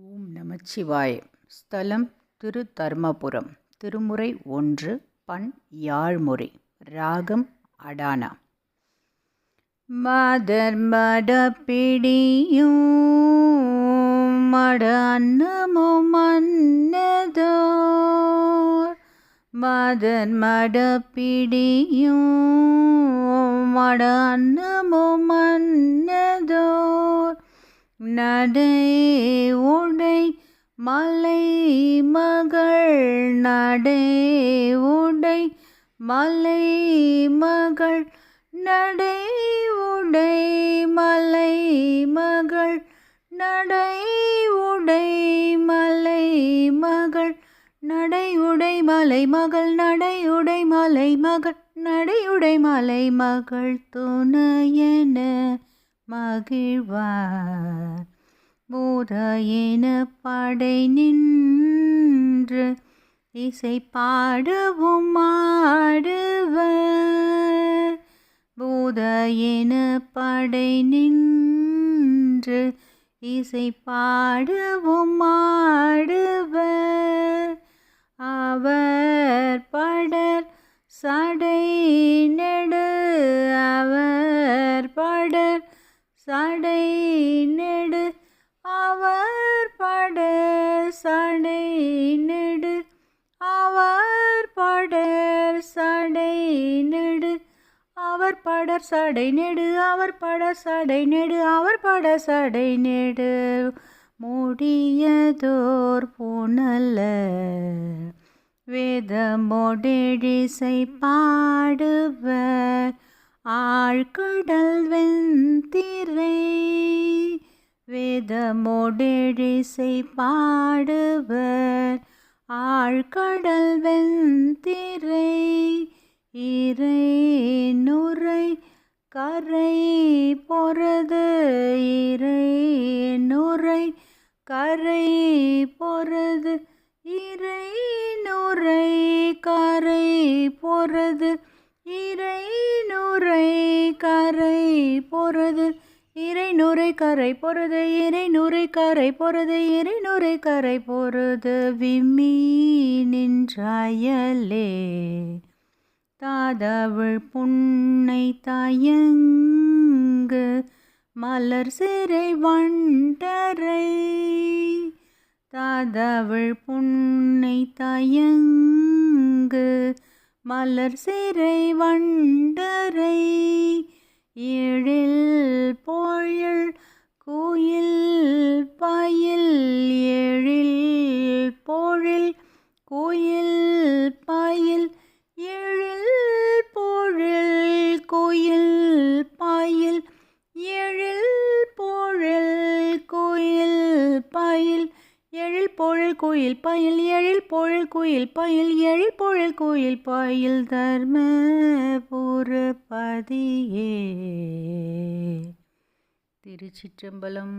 ஓம் நமச்சிவாய. ஸ்தலம் திரு தர்மபுரம் திருமுறை ஒன்று பண் யாழ்முறை. ராகம் அடானா. மதர் மட பிடியும் மட அன்னமும் மன்னதோர். மதர் மட பிடியும் மட அன்னமும் மன்னதோர் நடை உடை மலை மகள் நடை உடை மலை மகள் நடை உடை மலை மகள் நடை உடை மலை மகள் நடை உடை மலை மகள் நடை உடை மலை மகள் நடை உடை மலை மகள் துணையென மகிழ்வார். பூதையின படை நின்று இசை பாடவும் ஆடுவர் படை நின்று இசை பாடவும் ஆடுவர். அவர் படர் சடை நெடு அவர் சடை நெடு. அவர் பட சடை நெடு. அவர் படர் சடை நெடு. அவர் படர் சடை நெடு. அவர் பட சடை நெடு. அவர் பட சடை நெடு. முடியதோர் புனல்ல வேதமோடெழிசை பாடுவர். ஆழ்கடல் வெந்திரை வேதமோடெழிசை பாடுவர். ஆழ்கடல் வெந்திரை இறை நுரை கரை பொறது. இறை நுரை கரை பொறது இறை இறை நுரை கரை பொறது இறை நுரை கரை பொறது இறை நுரை கரை பொறது விம்மி நின்றாயலே. தாதவள் புன்னை தாயங்கு மலர் சிறை வண்டரை. தாதவள் புன்னை தாயங்கு மலர் சிறை வண்டரை. ஏழில் போழல் கோயில் பாயில் ஏழில் போழில் கோயில் பாயில் ஏழில் போழில் கோயில் பாயில் ஏழில் போழில் கோயில் பாயில் எழில் பொழில் கோயில் பயில் எழில் பொழில் கோயில் பயில் எழில் பொழில் கோயில் பயில் தர்மபுரபதியே തിരുച്ചിറ്റമ്പലം.